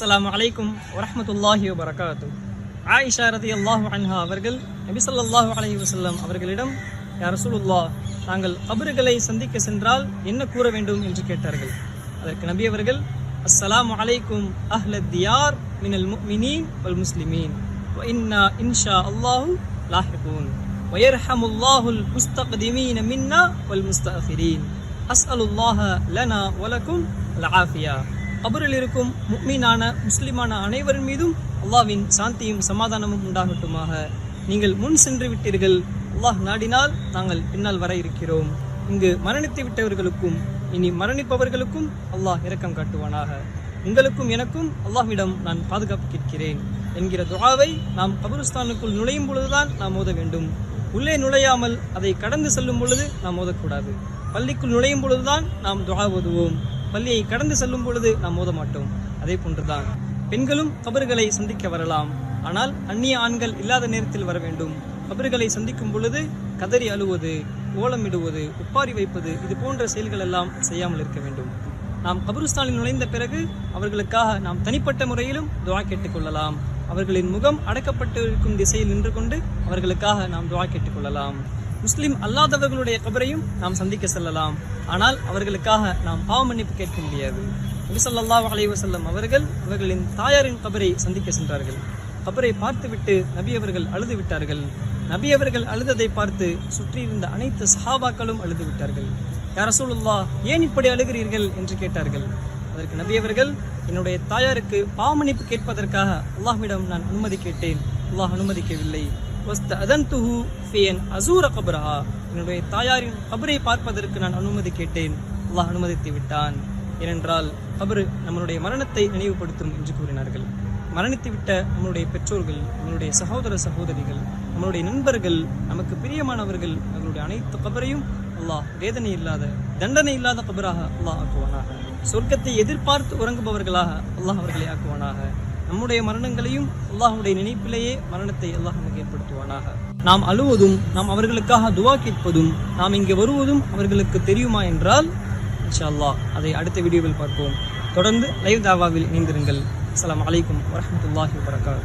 அஸ்ஸலாமு அலைக்கும் வரஹ்மத்துல்லாஹி வபரகாத்து ஆயிஷா ரதி அல்லாஹு அன்ஹா அவர்கள் நபி ஸல்லல்லாஹு அலைஹி வஸல்லம் அவர்களிடம் யா ரசூலுல்லாஹ் தாங்கள் கபறுகளை சந்திக்க சென்றால் என்ன கூற வேண்டும் என்று கேட்டார்கள் அதற்கு நபி அவர்கள் அஸ்ஸலாமு அலைக்கும் அஹ்ல தியார் மினல் முஃமினீன் வல் முஸ்லிமீன் வ இன்னா இன்ஷா அல்லாஹு லாஹிகூன் ويرحم الله المستقدمين منا والمستأخرين أسأل الله لنا ولكم العافية கபரில் இருக்கும் முக்மீனான முஸ்லிமான அனைவரின் மீதும் அல்லாவின் சாந்தியும் சமாதானமும் உண்டாகட்டுமாக. நீங்கள் முன் சென்று விட்டீர்கள். அல்லாஹ் நாடினால் நாங்கள் பின்னால் வர இருக்கிறோம். இங்கு மரணித்து விட்டவர்களுக்கும் இனி மரணிப்பவர்களுக்கும் அல்லாஹ் இரக்கம் காட்டுவானாக. உங்களுக்கும் எனக்கும் அல்லாஹ்விடம் நான் பாதுகாப்பு கேட்கிறேன். என்கிற துஆவை நாம் கபருஸ்தானுக்குள் நுழையும் பொழுதுதான் நாம் ஓத வேண்டும். உள்ளே நுழையாமல் அதை கடந்து செல்லும் பொழுது நாம் மோதக்கூடாது பள்ளிக்குள் நுழையும் பொழுதுதான் நாம் துஆ ஓதுவோம். பள்ளியை கடந்து செல்லும் பொழுது நாம் மோத மாட்டோம். அதே போன்றுதான். பெண்களும் கபர்களை சந்திக்க வரலாம். ஆனால் அந்நிய ஆண்கள் இல்லாத நேரத்தில் வர வேண்டும். கபர்களை சந்திக்கும் பொழுது கதறி அழுவது ஓலமிடுவது உப்பாரி வைப்பது இது போன்ற செயல்கள் எல்லாம் செய்யாமல் இருக்க வேண்டும். நாம் கபருஸ்தானில் நுழைந்த பிறகு அவர்களுக்காக நாம் தனிப்பட்ட முறையிலும் துவா கேட்டுக்கொள்ளலாம் அவர்களின் முகம் அடக்கப்பட்டு இருக்கும் திசையில் நின்று கொண்டு அவர்களுக்காக நாம் துவா கேட்டுக்கொள்ளலாம் முஸ்லீம் அல்லாதவர்களுடைய கபரையும் நாம் சந்திக்க செல்லலாம். ஆனால் அவர்களுக்காக நாம் பாவ மன்னிப்பு கேட்க முடியாது. நபி அலைவசல்லம் அவர்கள் அவர்களின் தாயாரின் கபரை சந்திக்க சென்றார்கள். கபரை பார்த்துவிட்டு நபி அவர்கள் அழுது விட்டார்கள். நபி அவர்கள் அழுததை பார்த்து சுற்றியிருந்த அனைத்து சஹாபாக்களும் அழுது விட்டார்கள். யா ரசூலுல்லாஹ் ஏன் இப்படி அழுகிறீர்கள்? என்று கேட்டார்கள். அதற்கு நபி அவர்கள் என்னுடைய தாயாருக்கு பாவமன்னிப்பு கேட்பதற்காக அல்லாஹ்விடம் நான் அனுமதி கேட்டேன். அல்லாஹ் அனுமதிக்கவில்லை. வஸ்த ஃபியன் அசூர கபரஹா. என்னுடைய தாயாரின் கபரை பார்ப்பதற்கு நான் அனுமதி கேட்டேன். அல்லாஹ் அனுமதித்து விட்டான். ஏனென்றால் கபரு நம்மளுடைய மரணத்தை நினைவுபடுத்தும் என்று கூறினார்கள். மரணித்துவிட்ட நம்மளுடைய பெற்றோர்கள் நம்மளுடைய சகோதர சகோதரிகள் நம்மளுடைய நண்பர்கள் நமக்கு பிரியமானவர்கள் அவர்களுடைய அனைத்து கபரையும் அல்லாஹ் வேதனை இல்லாத தண்டனை இல்லாத கபராக அல்லாஹ் ஆக்குவானாக. சொர்க்கத்தை எதிர்பார்த்து உறங்குபவர்களாக அல்லாஹ் அவர்களை ஆக்குவானாக. நம்முடைய மரணங்களையும் அல்லாஹுடைய நினைப்பிலேயே மரணத்தை அல்லாஹ் நமக்கு ஏற்படுத்துவானாக. நாம் அழுவதும் நாம் அவர்களுக்காக துவா கேட்பதும் நாம் இங்கே வருவதும் அவர்களுக்கு தெரியுமா என்றால் இன்ஷா அல்லாஹ் அதை அடுத்த வீடியோவில் பார்ப்போம். தொடர்ந்து லைவ் தாவாவில் இணைந்திருங்கள். அஸ்ஸலாமு அலைக்கும் வரஹ்மத்துல்லாஹி வபரகாத்துஹு